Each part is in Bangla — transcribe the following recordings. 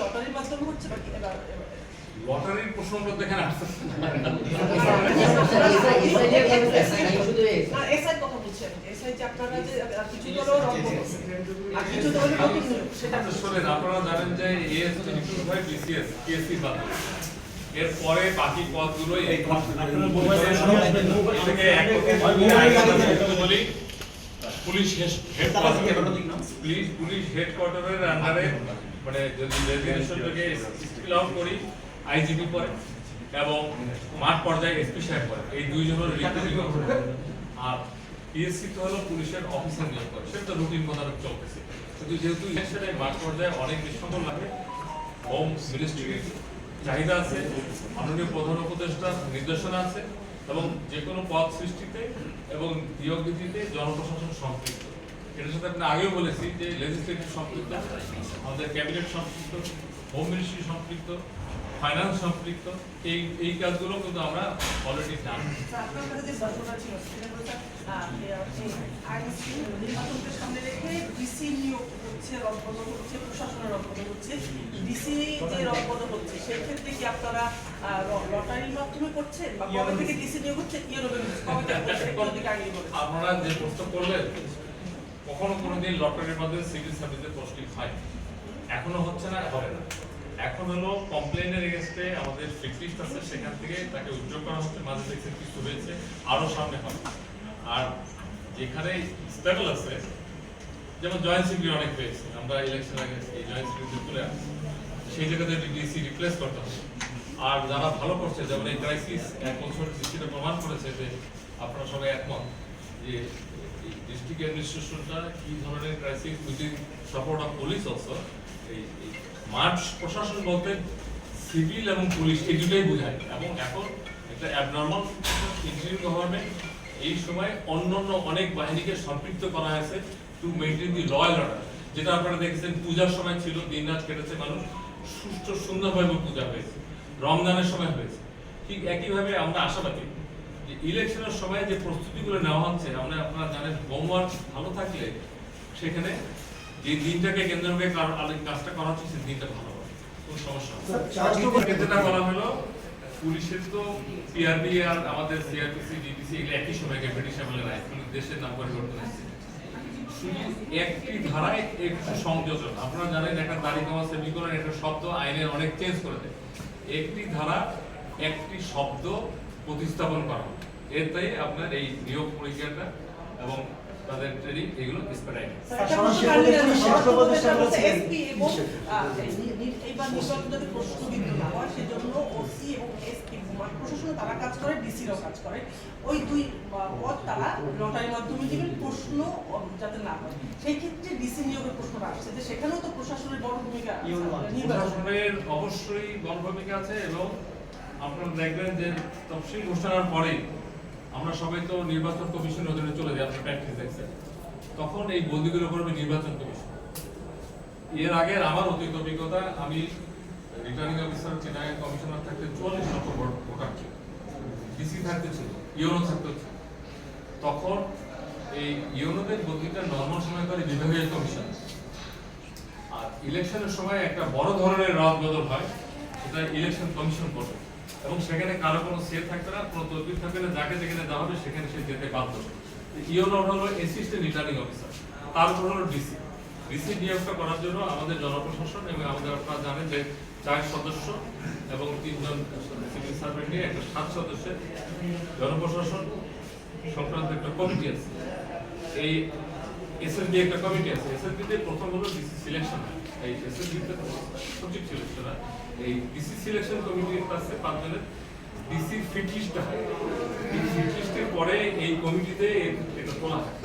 লটারির মাধ্যমে হচ্ছে নাকি এবার এবার- লটারির প্রসঙ্গ তো এখানে আসছে না। না এসআই কথা বলছি আমি। এসআই যে আপনারা জানেন যে হয় বিসিএস বাদ এরপরে বাকি পদগুলো বলি পুলিশ পুলিশ পুলিশ হেডকোয়ার্টারের আন্ডারে মানে যদি রেজিগনেশন থেকে স্কিল আউট করি আইজিপি পরে এবং মাঠ পর্যায়ে এসপি সাহেব পরে। এই দুইজন হলো রিক্রুটিং আর পিএসসি তো হলো পুলিশের অফিসার নিয়োগ করে। সেটা তো রুটিন মোতাবেক চলতেছে। কিন্তু যেহেতু ইলেকশনে মাঠ পর্যায়ে অনেক বিশৃঙ্খল লাগে হোম মিনিস্ট্রির চাহিদা আছে মাননীয় প্রধান উপদেষ্টার নির্দেশনা আছে এবং যে কোনো পদ সৃষ্টিতে এবং নিয়োগ নীতিতে জনপ্রশাসন সম্পৃক্ত। এটার সাথে আপনি আগেও বলেছি যে লেজিসলেটিভ সম্পৃক্ত, আমাদের ক্যাবিনেট সম্পৃক্ত হোম মিনিস্ট্রি সম্পৃক্ত ফাইন্যান্স সম্পৃক্ত এই এই কাজগুলো কিন্তু আমরা অলরেডি জানি। নির্বাচনকে সামনে রেখে ডিসি নিয়োগ হচ্ছে রদবদল হচ্ছে প্রশাসনের রদবদল হচ্ছে ডিসি যে রদবদল হচ্ছে সেই ক্ষেত্রে কি আপনারা লটারির মাধ্যমে করছেন? বা কবে থেকে ডিসি নিয়োগ হচ্ছে? আপনারা যে প্রশ্ন করলেন কখনো কোনোদিন লটারির মাধ্যমে সিভিল সার্ভিসে পোস্টিং হয় এখনও হচ্ছে না হবে না। এখন হলো কমপ্লেনের ফিক্সড আছে, সেখান থেকে তাকে উদ্যোগ করা হচ্ছে, মাঝে থেকে কিছু হয়েছে, আরও সামনে হবে। আর যেখানে স্টেবল আছে, যেমন জয়েন্ট সিকিউরিটি অনেক পেয়েছে আমরা ইলেকশন আগে এই জয়েন্ট সিকিউরিটি তুলে আসছি। সেই জায়গাতে ডিসি রিপ্লেস করতে হবে। আর যারা ভালো করছে, যেমন এই ক্রাইসিস এক বছর ডিসিটা প্রমাণ করেছে যে আপনারা সবাই একমত যে ডিস্ট্রিক্ট অ্যাডমিনিস্ট্রেশনটা কি ধরনের crisis within support of police also এই মাঠ প্রশাসন বলতে সিভিল এবং পুলিশ এই দুটাই বোঝায়। এবং এখন একটা অ্যাবনর্মাল ইন্টারিম গভর্নমেন্ট এই সময় অন্যান্য অনেক বাহিনীকে সম্পৃক্ত করা হয়েছে to maintain the law and order যেটা আপনারা দেখেছেন, পূজার সময় ছিল, দিন রাত কেটেছে মানুষ। সুষ্ঠু সুন্দরভাবে পূজা হয়েছে। রমজানের সময় হয়েছে। ঠিক একইভাবে আমরা আশাবাদী যে ইলেকশনের সময় যে প্রস্তুতিগুলো নেওয়া হচ্ছে, আমরা আপনারা জানেন, হোমওয়ার্ক ভালো থাকলে সেখানে যে দিনটাকে কেন্দ্র করে কাজটা করা হচ্ছে, সেই দিনটা ভালো হবে সমস্যা হবে বলা হলো পুলিশের তো পিআরবি আর আমাদের সিআরপিসি ডিপিসি এগুলো একই সময় ব্রিটিশ আমলে নাই দেশের নাম পরিবর্তন হয়েছে। শুধু একটি ধারায় একটু সংযোজন। আপনারা জানেন একটা তারিখ আমার সেমিকোলন একটা শব্দ আইনের অনেক চেঞ্জ করে দেয়। একটি ধারা একটি শব্দ প্রতিস্থাপন করা। তাই আপনার এই নিয়োগ পরীক্ষাটা এবং তাদের ট্রেনিং এগুলো স্প্রেড সরাসরি পুলিশ শিক্ষক প্রতিষ্ঠান বলছে এসপি এবং আহ, নি- নি- এইবার নির্বাচন যাতে প্রশ্নবিদ্ধ না হয় সেজন্য ওসি এবং এসপি প্রশাসন তারা কাজ করে ডিসিরাও কাজ করে। ওই দুই পদ তারা লটারির মাধ্যমে দিবেন প্রশ্ন যাতে না হয়। সেই ক্ষেত্রে ডিসি নিয়োগের প্রশ্নটা আসছে যে সেখানেও তো প্রশাসনের বড় ভূমিকা প্রশাসনের অবশ্যই বড় ভূমিকা আছে এবং আপনারা দেখবেন যে তফসিল ঘোষণার পরে আমরা সবাই তো নির্বাচন কমিশনের অধীনে চলে যাই, আপনারা প্র্যাকটিস দেখছেন। তখন এই বন্দিগুলো করবে নির্বাচন কমিশন। এর আগে আমার অতীত অভিজ্ঞতা, আমি রিটার্নিং অফিসার চেনাই কমিশনার থাকতে চুয়াল্লিশ লক্ষ ভোটার ছিল। ডিসি থাকতে ছিল ইউনো থাকতে ছিল। তখন এই ইউনোদের বদলিটা নর্মাল সময় করে বিভাগীয় কমিশন আর ইলেকশনের সময় একটা বড় ধরনের রাত বদল হয়, সেটা ইলেকশন কমিশন করবে এবং সেখানে কারও কোনো সে থাকবে না, কোনো তদবির থাকবে না, যাকে যেখানে দেওয়া হবে সেখানে সে যেতে বাধ্য ইওনো হলো অ্যাসিস্ট্যান্ট রিটার্নিং অফিসার তারপর হলো ডিসি ডিসি নিয়োগটা করার জন্য আমাদের জনপ্রশাসন এবং আমাদের আপনারা জানেন যে চার সদস্য এবং তিনজন সিভিল সার্ভেন্ট নিয়ে একটা সাত সদস্যের জনপ্রশাসন সংক্রান্ত একটা কমিটি আছে। এই এসএসবি একটা কমিটি আছে। এসএসবি তে প্রথম হলো ডিসি সিলেকশন এই এসএসবি সচিব ছিল সেটা এই ডিসি সিলেকশন কমিটির কাছে পাঁচজনের ডিসি ফিট হয়। এই পরে এই কমিটিতে এটা তোলা হয়।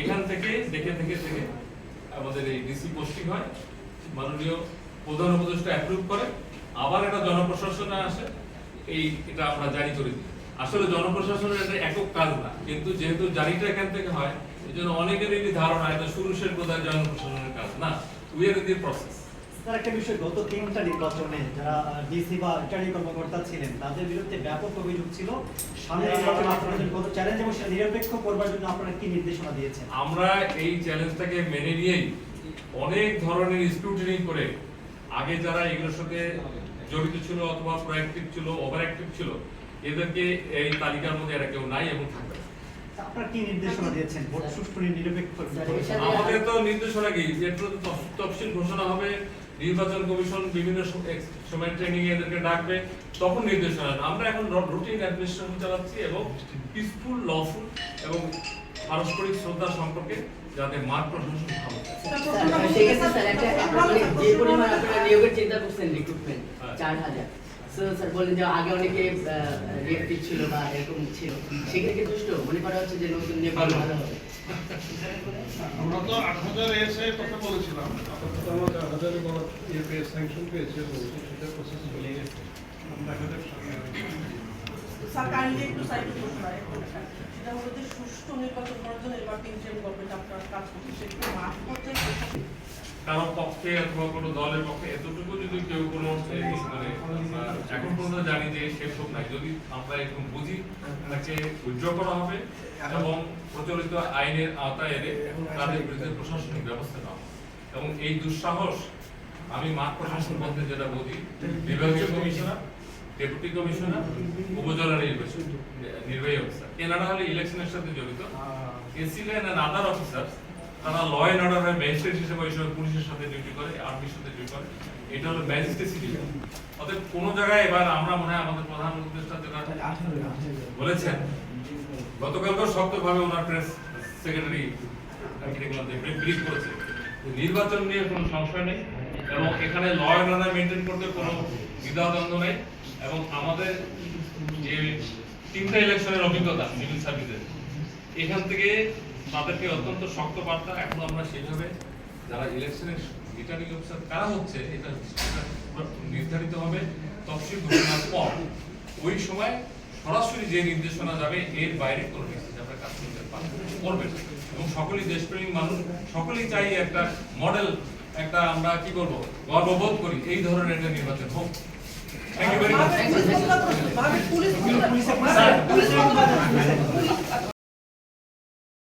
এখান থেকে, দেখে থেকে থেকে আমাদের এই ডিসি পোস্টিং হয়। মাননীয় প্রধান উপদেষ্টা অ্যাপ্রুভ করে। আবার এটা জনপ্রশাসনে আসে। এই এটা আমরা জারি করে দিই। আসলে জনপ্রশাসনের এটা একক কাজ না। কিন্তু যেহেতু জারিটা এখান থেকে হয় এই জন্য অনেকের ধারণা এটা শুরু শেষ বোধহয় জনপ্রশাসনের কাজ না। We are the process sir একটা বিষয় গত তিনটা নির্বাচনে যারা ডিসি বা রিটার্নিং কর্মকর্তা ছিলেন তাদের বিরুদ্ধে ব্যাপক অভিযোগ ছিল। সামনে নির্বাচন আপনাদের কত চ্যালেঞ্জ এবং সেটা নিরপেক্ষ করবার জন্য আপনারা কি নির্দেশনা দিয়েছেন? আমরা এই চ্যালেঞ্জটাকে মেনে নিয়েই অনেক ধরনের স্ক্রুটিনি করে আগে যারা এগুলোর সাথে জড়িত ছিল অথবা প্রোঅ্যাক্টিভ ছিল ওভার অ্যাক্টিভ ছিল এদেরকে এই তালিকার মধ্যে এরা কেউ নাই এবং থাকবে। আপনারা কি নির্দেশনা দিয়েছেন? ভোট সুষ্ঠু নিরপেক্ষ আমাদের তো নির্দেশনা কি? এরপর তফসিল ঘোষণা হবে নির্বাচন কমিশন বিভিন্ন সময় ট্রেনিং এ এদেরকে ডাকবে তখন নির্দেশনা আমরা এখন রুটিন অ্যাডমিনিস্ট্রেশন চালাচ্ছি এবং পিসফুল লফুল এবং পারস্পরিক শ্রদ্ধা সম্পর্কে যাতে মাঠ প্রশাসন ভালো থাকে। যে পরিমাণ আপনারা নিয়োগের চিন্তা করছেন রিক্রুটমেন্ট। চার হাজার। সো স্যার বললেন যে আগে অনেকে রিয়েক্টিভ ছিল বা এরকম ছিল। সেক্ষেত্রে দুষ্ট? মনে করা হচ্ছে যে নতুন নেপাল ভালো। হবে। আমরা তো আট হাজার এসে কথা বলেছিলাম। আপাতত আমরা আট হাজার বড় ইয়ে পেয়ে স্যাংশন পেয়েছে সেটা প্রসেস চলে গেছে। সামনে আছি। স্যার কাইন্ডলি একটু সাইডে বসুন আর সেটা হলো যে সুষ্ঠু নির্বাচন করার জন্য এবার তিনটে গভর্নমেন্ট আপনার কাজ করছে সেটা মাঠ পর্যায়ে কারও পক্ষে অথবা কোনো দলের পক্ষে এতটুকু যদি কেউ কোনো মানে এখন পর্যন্ত জানি যে সেসব নাই। যদি আমরা এরকম বুঝি তাকে উইথড্র করা হবে এবং প্রচলিত আইনের আওতায় এনে তাদের বিরুদ্ধে প্রশাসনিক ব্যবস্থা নেওয়া হবে। এবং এই দুঃসাহস আমি মাঠ প্রশাসন বলতে যেটা বুঝি বিভাগীয় কমিশনার ডেপুটি কমিশনার উপজেলা নির্বাচন নির্বাহী অফিসার এনারা হলে ইলেকশনের সাথে জড়িত এসিলেন এন্ড আদার অফিসার্স তারা ল এন্ড অর্ডার হয় ম্যাজিস্ট্রেট হিসেবে ওই সময় পুলিশের সাথে ডিউটি করে আর্মির সাথে ডিউটি করে। এটা হলো ম্যাজিস্ট্রেসি ডিভিশন অতএব কোন জায়গায় এবার আমরা মনে হয় আমাদের প্রধান উপদেষ্টা যেটা বলেছেন গতকালকে শক্তভাবে ওনার প্রেস সেক্রেটারি ব্রিফ করেছে। নির্বাচন নিয়ে কোনো সংশয় নেই এবং এখানে ল এন্ড অর্ডার মেনটেন করতে কোনো দ্বিধাদ্বন্দ্ব নেই। এবং আমাদের যে তিনটা ইলেকশনের অভিজ্ঞতা সিভিল সার্ভিসের এখান থেকে তাদেরকে অত্যন্ত শক্ত বার্তা এখন আমরা সেভাবে যারা ইলেকশনের রিটার্নিং অফিসার কারা হচ্ছে এটা নির্ধারিত হবে তফসিল ঘোষণার পর। ওই সময় সরাসরি যে নির্দেশনা যাবে এর বাইরে কোনো কিছু আমরা কাজ করতে পারব না, করবে না। এবং সকলেই দেশপ্রেমিক মানুষ সকলেই চাই একটা মডেল একটা আমরা কি করব গর্ববোধ করি এই ধরনের একটা নির্বাচন হোক। Thank you very much